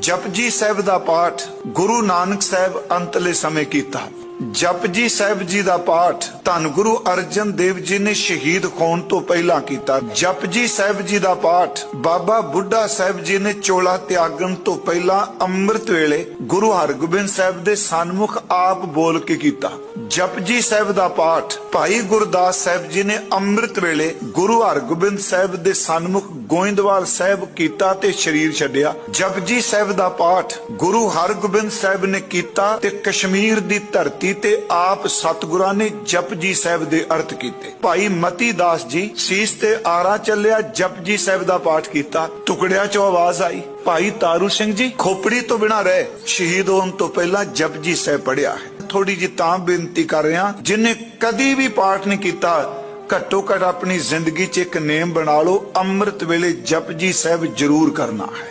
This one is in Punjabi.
ਜਪਜੀ ਸਾਹਿਬ ਦਾ ਪਾਠ ਗੁਰੂ ਨਾਨਕ ਸਾਹਿਬ ਅੰਤਲੇ ਸਮੇਂ ਕੀਤਾ। ਜਪਜੀ ਸਾਹਿਬ ਜੀ ਦਾ ਪਾਠ ਧੰਨ ਗੁਰੂ ਅਰਜਨ ਦੇਵ ਜੀ ਨੇ ਸ਼ਹੀਦ ਹੋਣ ਤੋਂ ਪਹਿਲਾਂ ਕੀਤਾ। ਜਪਜੀ ਸਾਹਿਬ ਜੀ ਦਾ ਪਾਠ ਬਾਬਾ ਬੁੱਢਾ ਸਾਹਿਬ ਜੀ ਨੇ ਚੋਲਾ ਤਿਆਗਣ ਤੋਂ ਪਹਿਲਾਂ ਅੰਮ੍ਰਿਤ ਵੇਲੇ ਗੁਰੂ ਹਰਗੋਬਿੰਦ ਸਾਹਿਬ ਦੇ ਸਨਮੁਖ ਆਪ ਬੋਲ ਕੇ ਕੀਤਾ। ਜਪਜੀ ਸਾਹਿਬ ਦਾ ਪਾਠ ਭਾਈ ਗੁਰਦਾਸ ਸਾਹਿਬ ਜੀ ਨੇ ਅੰਮ੍ਰਿਤ ਵੇਲੇ ਗੁਰੂ ਹਰਗੋਬਿੰਦ ਸਾਹਿਬ ਦੇ ਸਨਮੁਖ ਗੋਇੰਦਵਾਲ ਸਾਹਿਬ ਕੀਤਾ ਤੇ ਸ਼ਰੀਰ ਛੱਡਿਆ। ਜਪਜੀ ਸਾਹਿਬ ਦਾ ਪਾਠ ਗੁਰੂ ਹਰਗੋਬਿੰਦ ਸਾਹਿਬ ਨੇ ਕੀਤਾ ਤੇ ਕਸ਼ਮੀਰ ਦੀ ਧਰਤੀ ਤੇ ਆਪ ਸਤਿਗੁਰਾਂ ਨੇ ਜਪਜੀ ਸਾਹਿਬ ਦੇ ਅਰਥ ਕੀਤੇ। ਭਾਈ ਮਤੀ ਦਾਸ ਜੀ ਸੀਸ ਤੇ ਆਰਾ ਚੱਲਿਆ ਜਪਜੀ ਸਾਹਿਬ ਦਾ ਪਾਠ ਕੀਤਾ। ਟੁਕੜਿਆਂ ਚੋਂ ਆਵਾਜ਼ ਆਈ, ਭਾਈ ਤਾਰੂ ਸਿੰਘ ਜੀ, ਖੋਪੜੀ ਤੋਂ ਬਿਨਾ ਰਹੇ, ਸ਼ਹੀਦ ਹੋਣ ਤੋਂ ਪਹਿਲਾਂ ਜਪਜੀ ਸਾਹਿਬ ਪੜਿਆ ਹੈ। ਥੋੜੀ ਜਿਹੀ ਤਾਂ ਬੇਨਤੀ ਕਰ ਰਿਹਾ, ਜਿਨੇ ਕਦੀ ਵੀ ਪਾਠ ਨਹੀਂ ਕੀਤਾ, ਘੱਟੋ ਘੱਟ ਆਪਣੀ ਜ਼ਿੰਦਗੀ 'ਚ ਇੱਕ ਨੇਮ ਬਣਾ ਲਓ, ਅੰਮ੍ਰਿਤ ਵੇਲੇ ਜਪਜੀ ਸਾਹਿਬ ਜ਼ਰੂਰ ਕਰਨਾ ਹੈ।